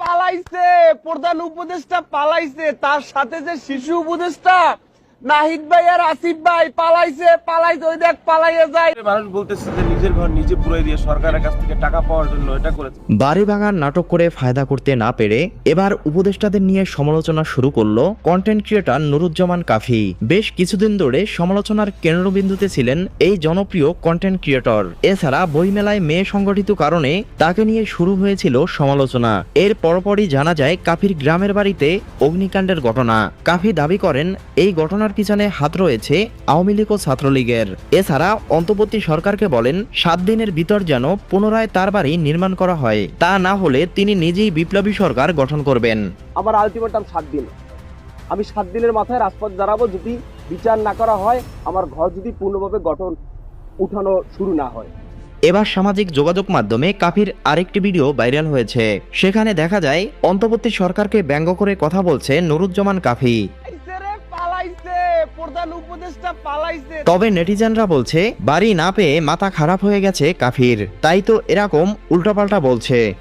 পালাইছে প্রধান উপদেষ্টা পালাইছে তার সাথে যে শিশু উপদেষ্টা নাহিদ ভাই আর আসিফ ভাই পালাইছে পালাইছে ওই দেখ পালাইয়ে যায়। মানুষ বলতেছে যে নিজের ঘর নিজে পুরাই দিয়ে সরকারের কাছ থেকে টাকা পাওয়ার জন্য এটা করেছে। বাড়ি ভাঙার নাটক করে ফায়দা করতে না পেরে এবার উপদেষ্টাদের নিয়ে সমালোচনা শুরু করল কন্টেন্ট ক্রিয়েটর নুরুজ্জামান কাফি। বেশ কিছুদিন ধরে সমালোচনার কেন্দ্রবিন্দুতে ছিলেন এই জনপ্রিয় কন্টেন্ট ক্রিয়েটর এছাড়া বইমেলায় মেয়ে সংগঠিত কারণে তাকে নিয়ে শুরু হয়েছিল সমালোচনা। এর পরপরই জানা যায় কাফির গ্রামের বাড়িতে অগ্নিকাণ্ডের ঘটনা। কাফি দাবি করেন এই ঘটনার পিছনে হাত রয়েছে আওয়ামী লীগ ও ছাত্রলীগের। এছাড়া অন্তর্বর্তী সরকারকে বলেন সাত দিনের ভিতর যেন পুনরায় তার বাড়ি নির্মাণ করা হয় তা না হলে তিনি নিজেই বিপ্লবী সরকার গঠন করবেন। আমার আলটিমেটাম সাত দিন। আমি সাত দিনের মাথায় রাজপথ দাঁড়াবো যদি বিচার না করা হয় আমার ঘর যদি পূর্ণভাবে গঠন উঠানো শুরু না হয়। এবার সামাজিক যোগাযোগ মাধ্যমে কাফির আরেকটি ভিডিও ভাইরাল হয়েছে। সেখানে দেখা যায় অন্তর্বর্তী সরকারকে ব্যঙ্গ করে কথা বলছে নুরুজ্জামান কাফি। তবে নেটিজেনরা বলছে, বাড়ি না পেয়ে মাথা খারাপ হয়ে গেছে কাফির। তাই তো এরকম উল্টোপাল্টা বলছে।